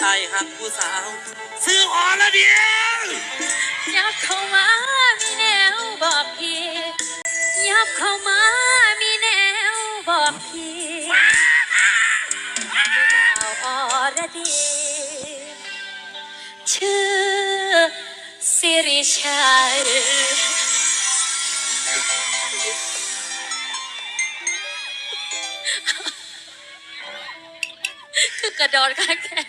ชายหักผู้สาว ซื้ออ่อนละเดียวยับเข้ามามีแนวบอกพี่ยับเข้ามามีแนวบอกพี่ผู้บ่าวอรดียชื่อสิริชัยคือกระโดดข้างแขน